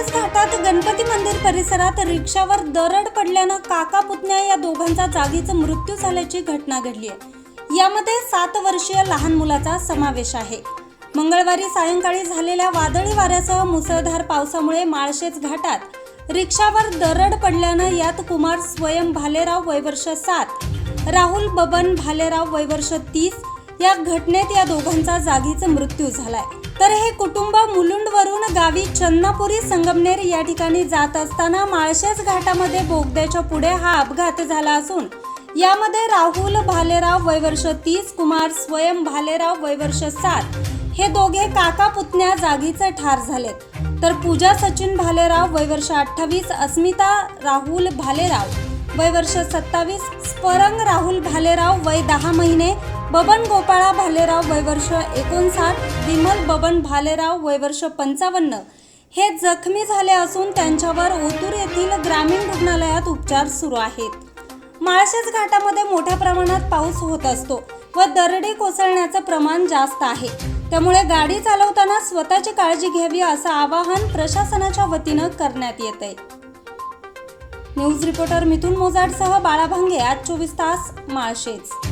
घाटात गणपती मंदिर परिसरात रिक्षावर दरड पडल्यानं काका पुतण्या या दोघांचा जागीच मृत्यू झाल्याची घटना घडली आहे. यामध्ये सात वर्षीय लहान मुलाचा समावेश आहे. मंगळवारी सायंकाळी झालेल्या वादळी वाऱ्यासह मुसळधार पावसामुळे माळशेज घाटात रिक्षावर दरड पडल्यानं यात कुमार स्वयं भालेराव वयवर्ष सात राहुल बबन भालेराव वयवर्ष तीस या घटनेत या दोघांचा जागीच मृत्यू झालाय. तर हे कुटुंब मुलुंडवरून गावी चन्नापुरी संगमनेर या ठिकाणी जात असताना माळशेज घाटामध्ये बोगद्याच्या पुढे हा अपघात झाला असून यामध्ये राहुल भालेराव वयवर्ष तीस कुमार स्वयं भालेराव वयवर्ष सात हे दोघे काका पुतण्या जागीचे ठार झालेत. तर पूजा सचिन भालेराव वयवर्ष अठ्ठावीस अस्मिता राहुल भालेराव वय वर्ष सत्तावीस स्परंग राहुल भालेराव वय दहा महिने बबन गोपाळा भालेराव वयवर्ष एकोणसाठ विमल बबन भालेराव वयवर्ष पंचावन्न हे जखमी झाले असून त्यांच्यावर ओतूर येथील ग्रामीण रुग्णालयात उपचार सुरू आहेत. माळशेज घाटामध्ये मोठ्या प्रमाणात पाऊस होत असतो व दरडी कोसळण्याचं प्रमाण जास्त आहे. त्यामुळे गाडी चालवताना स्वतःची काळजी घ्यावी असं आवाहन प्रशासनाच्या वतीनं करण्यात येत आहे न्यूज रिपोर्टर मिथुन मोजाडसह बाळा भांगे आज चोवीस तास माळशेज.